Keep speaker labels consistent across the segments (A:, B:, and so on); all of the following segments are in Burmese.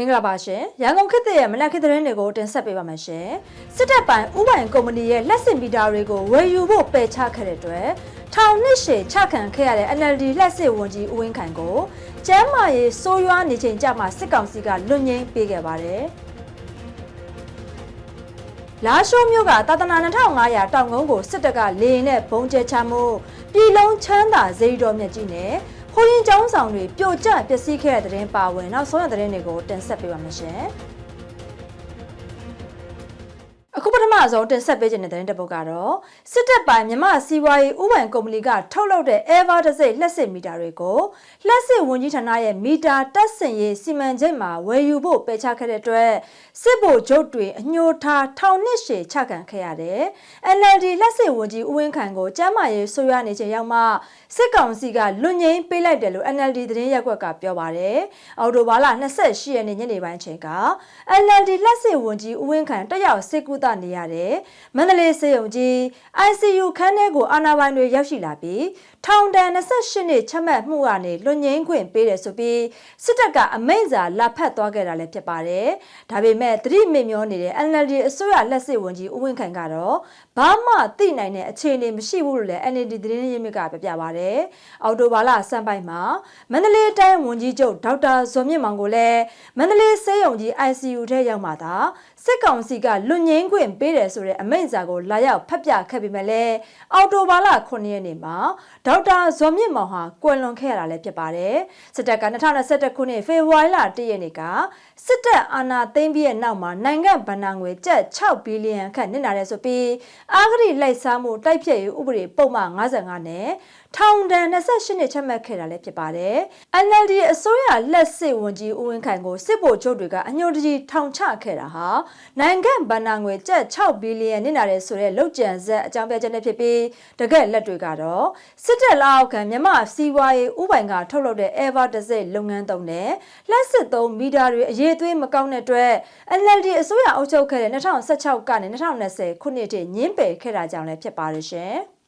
A: မင်္ဂလာပါရှင်ရန်ကုန်ခေတ်သစ်ရဲ့မနက်ခေတ်သတင်းတွေကိုတင်ဆက်ပေးပါမယ်ရှင်စစ်တပ်ပိုင်းဥပိုင်ကုမ္ပဏီရဲ့လက်စင်မီတာတွေကိုဝယ်ယူဖို့ပယ်ချခဲ့တဲ့အတွက်ထောင်နှစ်ရှည်ချခံခဲ့ရတဲ့ NLD လက်စစ်ဝန်ကြီးဦးဝင်းခိုင်ကိုကျမ်းမာရေးစိုးရွားနေချိန်ကြမှာစစ်ကောင်စီကလွတ်ငင်းပေးခဲ့ပါတယ်လာရှိုးမြို့ကတာသနာ2500တောင်ကုန်းကိုစစ်တပ်ကလေရင်နဲ့ဘုံကျဲချမှုပြည်လုံးချမ်းသာဇေယျတော်မြတ်ကြီးနဲ့ ဟိုရင်ကျောင်းဆောင်တွေပြိုကျပျက်စီးခဲ့တဲ့တဲ့တင်ပါဝင်နောက်ဆုံးရတဲ့တဲ့တွေကိုတင်ဆက်ပေးပါမယ်ရှင်။ အခုပထမဆုံးတင်ဆက်ပေးခြင်းတဲ့တဲ့တစ်ပုဒ်ကတော့စစ်တပ်ပိုင်းမြမစီးပွားရေးဥပဒေကုမ္ပဏီကထုတ်လုပ်တဲ့ Ever တစ်စိတ်လက်စစ်မီတာတွေကိုလက်စစ်ဝန်ကြီးဌာနရဲ့မီတာတက်ဆင်ရေးစီမံချက်မှာဝယ်ယူဖို့ပယ်ချခဲ့တဲ့အတွက်စစ်ဗိုလ်ချုပ်တွေအညှိုထားထောင်နှစ်ရှည်ချခံခဲ့ရတယ်။ NLD လက်စစ်ဝန်ကြီးဦးဝင်းခိုင်ကိုကျမ်းမာရေးဆိုးရွားနေချိန်ရောက်မှစစ်ကောင်စီကလွတ်ငင်းပေးလိုက်တယ်လို့ NLD သတင်းရက်ကွက်ကပြောပါတယ်။အော်တိုဘာလ28ရက်နေ့ညနေပိုင်းချိန်က NLD လက်စစ်ဝန်ကြီးဦးဝင်းခိုင်တက်ရောက်စစ်ကူတာနေရတဲ့မန္တလေးစေယုံကြီး ICU ခန်းထဲကိုအာဏာပိုင်တွေရောက်ရှိလာပြီးထောင်ဒဏ်28နှစ်ချမှတ်မှုကနေလွတ်ငင်းခွင့်ပေးတယ်ဆိုပြီးစစ်တပ်ကအမိန့်စာလာဖတ်သွားခဲ့တာလည်းဖြစ်ပါတယ်။ဒါပေမဲ့သတိမေ့မျောနေတဲ့ NLD အစိုးရလက်စစ်ဝန်ကြီးဦးဝင်းခိုင်ကတော့ ဘာမှသိနိုင်တဲ့အခြေအနေမရှိဘူးလို့လည်း NLD သတင်းရင်းမြစ်ကပြပြပါတယ်။အော်တိုဘာလစံပိုက်မှာမန္တလေးတိုင်းဝန်ကြီးချုပ်ဒေါက်တာဇော်မြင့်မောင်ကိုလည်းမန္တလေးစေယုံကြီး ICU ထဲရောက်မှသာစစ်ကောင်စီကလွတ်ငင်းခွင့်ပေးတယ်ဆိုတဲ့အမိန့်စာကိုလာရောက်ဖတ်ပြခဲ့ပေမဲ့လည်းအော်တိုဘာလ9ရက်နေ့မှာဒေါက်တာဇော်မြင့်မောင်ဟာကွယ်လွန်ခဲ့ရတာလည်းဖြစ်ပါတယ်။စစ်တပ်က2021ခုနှစ်ဖေဖော်ဝါရီလ1ရက်နေ့ကစစ်တပ်အာဏာသိမ်းပြီးတဲ့နောက်မှာနိုင်ငံဗဏ္ဍာငွေကျပ်6ဘီလီယံခန့်နစ်နာတယ်ဆိုပြီးအာဂရိလိုက်စားမှုတိုက်ဖျက်ရေးဥပဒေပုံမှန်55နဲ့ထောင်ဒဏ်28နှစ်ချမှတ်ခဲ့တာလည်းဖြစ်ပါတယ်။ NLD အစိုးရလက်စစ်ဝန်ကြီးဦးဝင်းခိုင်ကိုစစ်ဗိုလ်ချုပ်တွေကအညှို့တကြီးထောင်ချခဲ့တာဟာနိုင်ငံဗဏ္ဍာငွေကျပ်6ဘီလီယံနစ်နာတယ်ဆိုတဲ့လောက်ကျန်ဆက်အကြောင်းပြချက်နဲ့ဖြစ်ပြီးတကယ်လက်တွေကတော့စစ်တပ်လက်အောက်ခံမြန်မာစီးပွားရေးဥပိုင်ကထုတ်လုပ်တဲ့ Ever တစ်စိတ်လုပ်ငန်းသုံးနဲ့လက်စစ်သုံးမီတာတွေအရေးသွေးမကောင်းတဲ့အတွက် NLD အစိုးရအုပ်ချုပ်ခဲ့တဲ့2016ကနေ2020ခုနှစ်ထိညှင်းပယ်ခဲ့တာကြောင့်လည်းဖြစ်ပါရရှင်။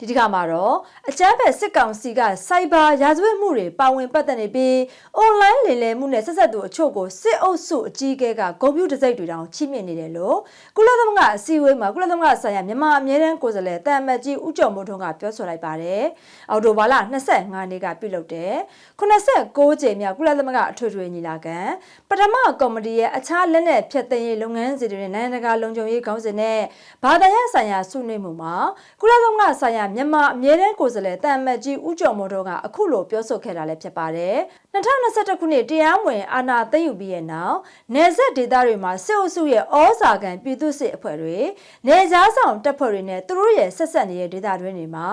A: ဒီတစ်ခါမှာတော့အကြမ်းဖက်စစ်ကောင်စီကစိုက်ဘာရာဇဝတ်မှုတွေပါဝင်ပတ်သက်နေပြီးအွန်လိုင်းလင်လည်မှုနဲ့ဆက်ဆက်သူအချို့ကိုစစ်အုပ်စုအကြီးအကဲကဂုံပြူတစိတ်တွေတောင်ချိမြင့်နေတယ်လို့ကုလသမဂ္ဂအစည်းအဝေးမှာကုလသမဂ္ဂဆိုင်ရာမြန်မာအမြဲတမ်းကိုယ်စားလှယ်တာမတ်ကြီးဦးကျော်မိုးထွန်းကပြောဆိုလိုက်ပါတယ်။အော်တိုဘာလ25နေ့ကပြုလုပ်တဲ့86ကြိမ်မြောက်ကုလသမဂ္ဂအထွေထွေညီလာခံပထမကော်မတီရဲ့အခြားလက်နက်ဖြတ်သိမ်းရေးလုပ်ငန်းစဉ်တွေနဲ့နိုင်ငံတကာလုံခြုံရေးခေါင်းစဉ်နဲ့ဘာသာရေးဆိုင်ရာဆွေးနွေးမှုမှာကုလသမဂ္ဂဆိုင်ရာမြန်မာအမြဲတမ်းကိုယ်စားလှယ်တာမတ်ကြီးဦးကျော်မိုးထွန်းကအခုလိုပြောဆိုခဲ့တာလည်းဖြစ်ပါတယ်။2021ခုနှစ်တရားဝင်အာဏာသိမ်းယူပြီးတဲ့နောက်နေဆက်ဒေသတွေမှာစစ်အုပ်စုရဲ့ဩဇာခံပြည်သူစစ်အဖွဲ့တွေနေကြားဆောင်တပ်ဖွဲ့တွေနဲ့သူတို့ရဲ့ဆက်ဆက်နေတဲ့ဒေသတွင်းတွေမှာ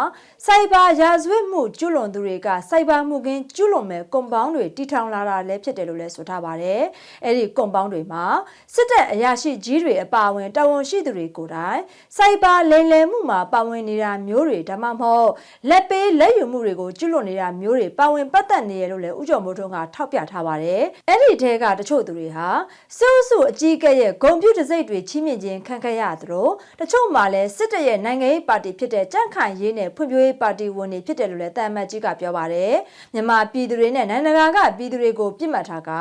A: စိုက်ဘာရာဇဝတ်မှုကျူးလွန်သူတွေကစိုက်ဘာမှုကင်းကျူးလွန်မဲ့ကွန်ပေါင်းတွေတီထောင်လာတာလည်းဖြစ်တယ်လို့လည်းဆိုထားပါတယ်။အဲ့ဒီကွန်ပေါင်းတွေမှာစစ်တပ်အရာရှိကြီးတွေအပါအဝင်တာဝန်ရှိသူတွေကိုယ်တိုင်စိုက်ဘာလိမ်လည်မှုမှာပါဝင်နေတာမျိုးတွေဒါမှမဟုတ်လက်ပေးလက်ယူမှုတွေကိုကျူးလွန်နေတာမျိုးတွေပါဝင်ပတ်သက်နေရလို့လည်းဥကြုံမိုးထွန်းကထောက်ပြထားပါတယ်။အဲ့ဒီထဲကတချို့သူတွေဟာစစ်အုပ်စုအကြီးအကဲရဲ့ဂုံပြူတစိတ်တွေချီးမြှင့်ခြင်းခံခဲ့ရသလိုတချို့မှလည်းစစ်တပ်ရဲ့နိုင်ငံရေးပါတီဖြစ်တဲ့ကြန့်ခိုင်ရေးနဲ့ဖွံ့ဖြိုးရေးပါတီဝင်တွေဖြစ်တယ်လို့လည်းတာမတ်ကြီးကပြောပါတယ်။မြန်မာပြည်သူတွေနဲ့နိုင်ငံတကာကပြည်သူတွေကိုပြစ်မှတ်ထားက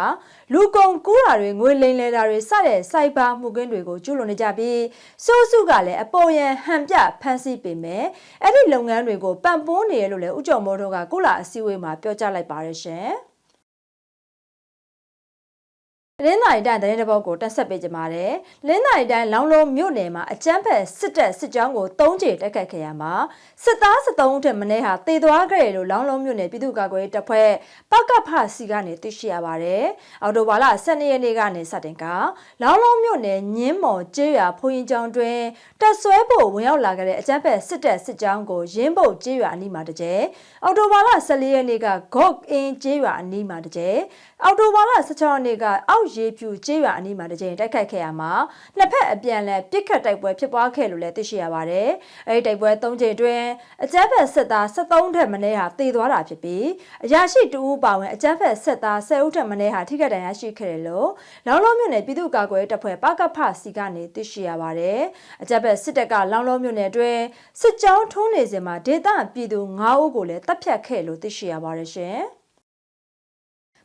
A: လူကုန်ကူးတာတွေငွေလိမ်လည်တာတွေစတဲ့စိုက်ဘာမှုကင်းတွေကိုကျူးလွန်နေကြပြီးစိုးစုကလည်းအပေါ်ယံဟန်ပြဖမ်းဆီးပေမဲ့အဲ့ဒီလုပ်ငန်းတွေကိုပံ့ပိုးနေရလို့လည်းဥကြုံမိုးတို့ကကုလာအစည်းအဝေးမှာပြောကြားလိုက်ပါရရှင်။ လင်းနိုင်တိုင်းသတင်းတပုတ်ကိုတက်ဆက်ပေးကြပါတယ်။လင်းနိုင်တိုင်းလောင်လုံးမြို့နယ်မှာအကြမ်းဖက်စစ်တပ်စစ်ကြောင်းကို၃ကြိမ်တက်ခတ်ခဲ့ရမှာစစ်သား73ဦးထက်မနည်းဟာတေသွားခဲ့တယ်လို့လောင်လုံးမြို့နယ်ပြည်သူ့ကာကွယ်ရေးတပ်ဖွဲ့ပကဖစီကနေသိရှိရပါတယ်။အော်တိုဘာလ12ရက်နေ့ကနေစတင်ကလောင်လုံးမြို့နယ်ညင်းမော်ကျေးရွာဖူရင်ကျောင်းတွင်တက်ဆွဲဖို့ဝင်ရောက်လာခဲ့တဲ့အကြမ်းဖက်စစ်တပ်စစ်ကြောင်းကိုရင်းပုတ်ကျေးရွာအနီးမှာတကြဲအော်တိုဘာလ14ရက်နေ့ကဂေါ့အင်းကျေးရွာအနီးမှာတကြဲ အော်တိုဘာလ16ရက်နေ့ကအောက်ရေဖြူကျေးရွာအနီးမှာတစ်ကြိမ်တိုက်ခိုက်ခဲ့ရမှာနှစ်ဖက်အပြန်အလှန်ပစ်ခတ်တိုက်ပွဲဖြစ်ပွားခဲ့လို့လည်းသိရှိရပါတယ်။အဲဒီတိုက်ပွဲ၃ကြိမ်တွင်အကြမ်းဖက်စစ်သား73ထက်မနည်းဟာတေသွားတာဖြစ်ပြီးအရာရှိတူဦးပါဝင်အကြမ်းဖက်စစ်သား10ဦးထက်မနည်းဟာထိခိုက်ဒဏ်ရာရှိခဲ့တယ်လို့လောင်လုံးမြို့နယ်ပြည်သူ့ကာကွယ်တပ်ဖွဲ့ပကဖစီကနေသိရှိရပါတယ်။အကြမ်းဖက်စစ်တပ်ကလောင်လုံးမြို့နယ်တွင်စစ်ကြောင်းထုံးနေစဉ်မှာဒေသပြည်သူ9ဦးကိုလည်းတပ်ဖြတ်ခဲ့လို့သိရှိရပါတယ်ရှင်။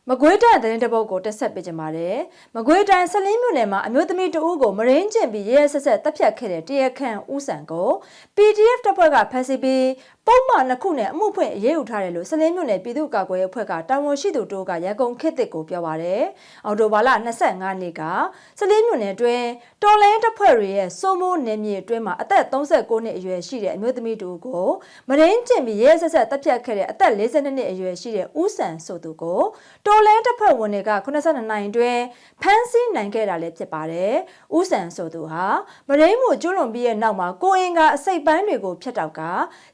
A: မကွေးတိုင်းသတင်းတပုတ်ကိုတက်ဆက်ပေးကြပါမယ်။မကွေးတိုင်းဆလင်းမြို့နယ်မှာအမျိုးသမီးတဦးကိုမရင်းကျင်ပြီးရဲရဲဆက်ဆက်တပ်ဖြတ်ခဲ့တဲ့တရခန့်ဦးစံကို PDF တပ်ဖွဲ့ကဖမ်းဆီးပြီး ပုံမှန်နှစ်ခုနဲ့အမှုဖွင့်အရေးယူထားတယ်လို့ဆလင်းမြို့နယ်ပြည်သူ့ကာကွယ်ရေးအဖွဲ့ကတာဝန်ရှိသူတို့ကရန်ကုန်ခေတ်သစ်ကိုပြောပါရယ်။အော်တိုဘာလ25နှစ်ကဆလင်းမြို့နယ်တွင်တော်လိုင်းတပ်ဖွဲ့တွေရဲ့စိုးမိုးနယ်မြေအတွင်းမှာအသက်39နှစ်အရွယ်ရှိတဲ့အမျိုးသမီးတူကိုမရင်းကျင်ပြီးရဲရဲဆက်ဆက်တပ်ဖြတ်ခဲ့တဲ့အသက်42နှစ်အရွယ်ရှိတဲ့ဦးစံဆိုသူကိုတော်လိုင်းတပ်ဖွဲ့ဝင်တွေက82နိုင်တွင်ဖမ်းဆီးနိုင်ခဲ့တာလည်းဖြစ်ပါတယ်။ဦးစံဆိုသူဟာမရင်းမှုကျွလွန်ပြီးရဲ့နောက်မှာကိုအင်ကအစိတ်ပန်းတွေကိုဖျက်တောက်က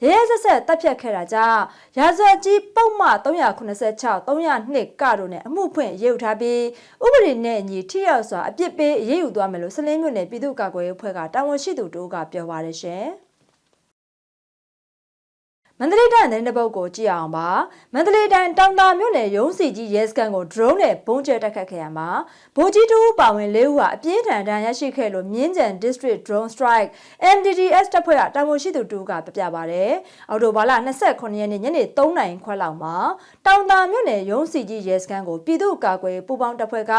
A: ရဲရဲဆက်ဆက်တပ်ဖြတ်ခဲ့တာကြောင့်ရာဇဝတ်ကြီးပုံမှ386 302ကတို့နဲ့အမှုဖွင့်ရေးယူထားပြီးဥပဒေနဲ့အညီထိရောက်စွာအပြစ်ပေးရေးယူသွားမယ်လို့စလင်းမြို့နယ်ပြည်သူ့ကာကွယ်ရေးအဖွဲ့ကတာဝန်ရှိသူတို့ကပြောပါတယ်ရှင်။ မန္တလေးတိုင်းသတင်းတစ်ပုတ်ကိုကြည့်အောင်ပါမန္တလေးတိုင်းတောင်တာမြို့နယ်ရုံးစီကြီးရဲစခန်းကို drone နဲ့ပုံကျဲတက်ခတ်ခဲ့ရမှာဗိုလ်ကြီးတူပါဝင်၄ဦးဟာအပြင်းထန်ဒဏ်ရရှိခဲ့လို့မြင်းကြံ district drone strike MDDS တပ်ဖွဲ့ကတာဝန်ရှိသူတူကပြပြပါတယ်အော်တိုဘာလ29ရက်နေ့ညနေ3နာရီခွဲလောက်မှာတောင်တာမြို့နယ်ရုံးစီကြီးရဲစခန်းကိုပြည်သူ့ကာကွယ်ပူးပေါင်းတပ်ဖွဲ့က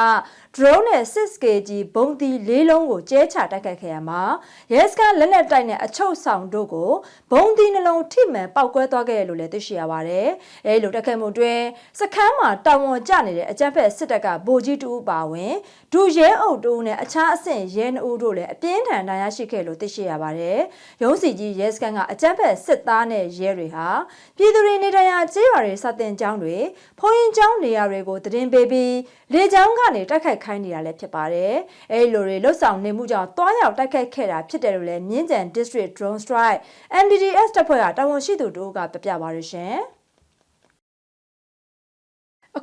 A: drone နဲ့ 6kg ဘုံတီ၄လုံးကိုကျဲချတက်ခတ်ခဲ့ရမှာရဲစခန်းလက်နက်တိုက်နဲ့အချုပ်ဆောင်တို့ကိုဘုံတီနှလုံးထိမှန်ပောက်ကွဲသွားခဲ့တယ်လို့လည်းသိရှိရပါတယ်။အဲဒီလိုတက်ခတ်မှုတွင်စခန်းမှာတာဝန်ကျနေတဲ့အကြမ်းဖက်စစ်တပ်ကဗိုလ်ကြီးတူပါဝင်ဒူရဲအုပ်တူနဲ့အခြားအဆင့်ရဲနှုတ်တို့လည်းအပြင်းထန်ဒဏ်ရာရှိခဲ့လို့သိရှိရပါတယ်။ရုံးစီကြီးရဲစခန်းကအကြမ်းဖက်စစ်သားနဲ့ရဲတွေဟာပြည်သူတွေနေထိုင်ရာကျေးရွာတွေစတင်ကျောင်းတွေဖုန်းရင်ကျောင်းနေရာတွေကိုတည်င်းပေးပြီးလေကျောင်းကနေတိုက်ခိုက်ခိုင်းနေတာလည်းဖြစ်ပါတယ်။အဲဒီလိုတွေလှုပ်ဆောင်နေမှုကြောင့်တွားရောက်တိုက်ခိုက်ခဲ့တာဖြစ်တယ်လို့လည်းမြင်းကြံ District Drone Strike MDDS တပ်ဖွဲ့ကတာဝန်ရှိသူတို့ကပြပြပါရရှင်။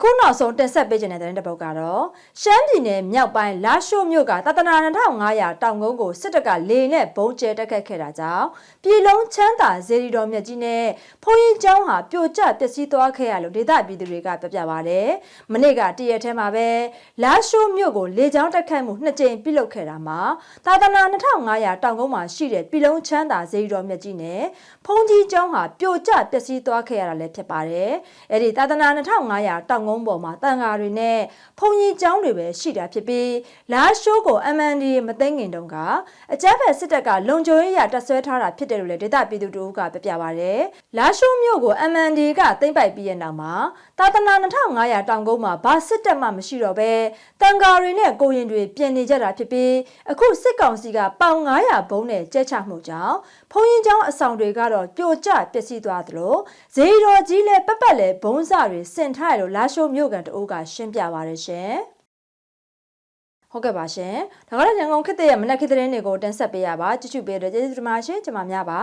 A: အခုနောက်ဆုံးတင်ဆက်ပေးခြင်းတဲ့တဲ့တစ်ပုတ်ကတော့ရှမ်းပြည်နယ်မြောက်ပိုင်းလာရှိုးမြို့ကတသနာ2500တောင်ကုန်းကိုစစ်တပ်ကလေနဲ့ဘုံကျဲတက်ခတ်ခဲ့တာကြောင့်ပြည်လုံးချမ်းသာဇေဒီတော်မြတ်ကြီးနဲ့ဖုန်ရင်ကျောင်းဟာပြိုကျပျက်စီးသွားခဲ့ရလို့ဒေသပြည်သူတွေကပြပြပါတယ်။မနေ့ကတရက်ထဲမှာပဲလာရှိုးမြို့ကိုလေကြောင်းတက်ခတ်မှုနှစ်ကြိမ်ပြုလုပ်ခဲ့တာမှာသာသနာ2500တောင်ကုန်းမှာရှိတဲ့ပြည်လုံးချမ်းသာဇေဒီတော်မြတ်ကြီးနဲ့ဖုန်ကြီးကျောင်းဟာပြိုကျပျက်စီးသွားခဲ့ရတာလည်းဖြစ်ပါတယ်။အဲ့ဒီသာသနာ2500တောင်ကုန်းပေါ်မှာတန်ဃာတွေနဲ့ဖုန်ကြီးကျောင်းတွေပဲရှိတာဖြစ်ပြီးလာရှိုးကို MND မသိငင်တုံးကအကြမ်းဖက်စစ်တပ်ကလုံခြုံရေးရတပ်ဆွဲထားတာဖြစ်တယ်လို့လည်းဒေသပြည်သူတို့ကပြပြပါဗျ။လာရှိုးမြို့ကို MND ကသိမ့်ပိုက်ပြီးတဲ့နောက်မှာသာသနာ2500တောင်ကုန်းမှာဘာစစ်တပ်မှမရှိတော့ဘဲတန်ဃာတွေနဲ့ကိုရင်တွေပြင်နေကြတာဖြစ်ပြီးအခုစစ်ကောင်စီကပေါင်900ဘုံနဲ့ကျဲချမှုကြောင့်ဖုန်ရင်ကျောင်းအဆောင်တွေကတော့ပြိုကျပျက်စီးသွားသလိုဈေးတော်ကြီးလည်းပက်ပက်လည်းဘုံစတွေဆင်ထားရလို့လာရှိုးမြို့ကန်တအိုးကရှင်းပြပါရရှင်ဟုတ်ကဲ့ပါရှင်ဒါကတော့ရန်ကုန်ခေတ်ရဲ့မနက်ခေတ်သတင်းတွေကိုတင်ဆက်ပေးရပါကြည့်ရှုပေးတဲ့ကျေးဇူးတင်ပါရှင်ကျွန်မများပါ